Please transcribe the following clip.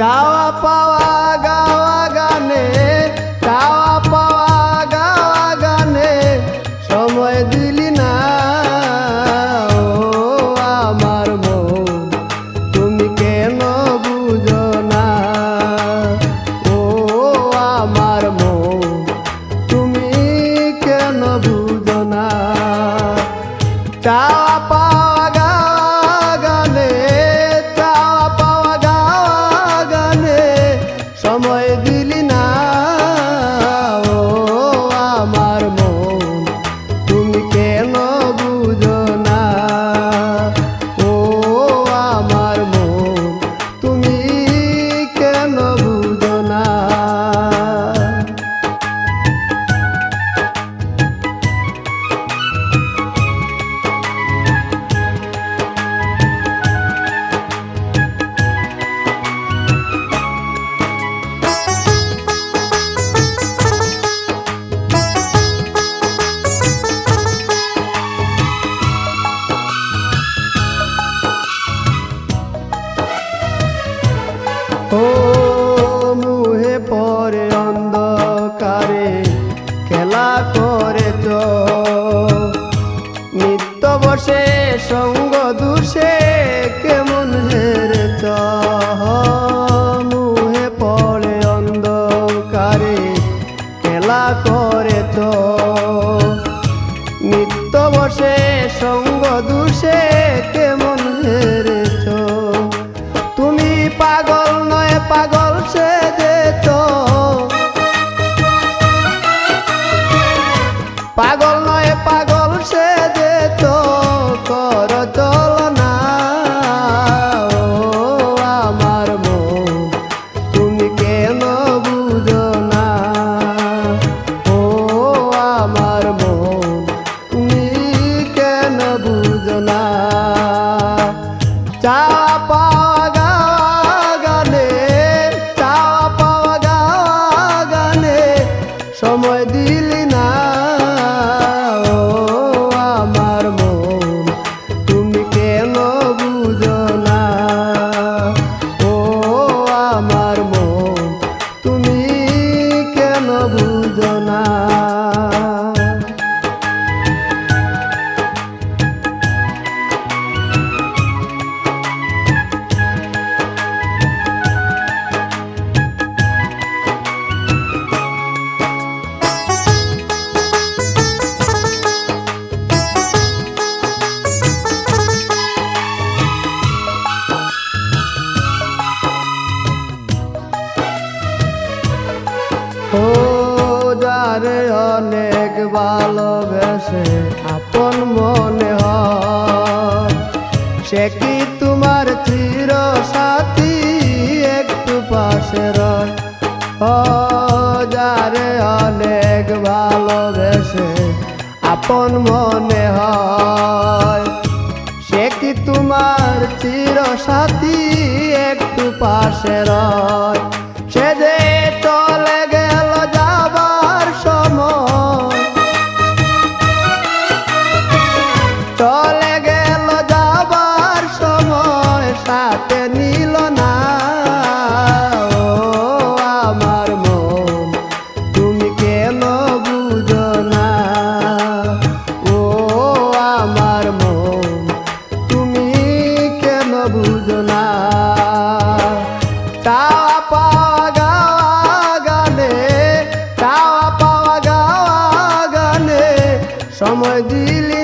ચાવા પાવા ગાવા ગાને. সঙ্গ দুষে কেমন হেরে চ মুহে পড়ে অন্ধকারে, খেলা করে তো। নিত্য বসে সঙ্গ দুষে কেমন হেরেছ তুমি পাগল নয়, পাগল চা যারে অনেক ভালোবেসে আপন মনে হয়। সে কি তোমার চির সাথী একটু পাশে রয়? যারে অনেক ভালোবেসে আপন মনে হয়। সে কি তোমার চির সাথী একটু পাশে রয়? বুঝো না। তাওয়া পাওয়া গাওয়া গানে তাওয়া পাওয়া গাওয়া গানে সময় দিলি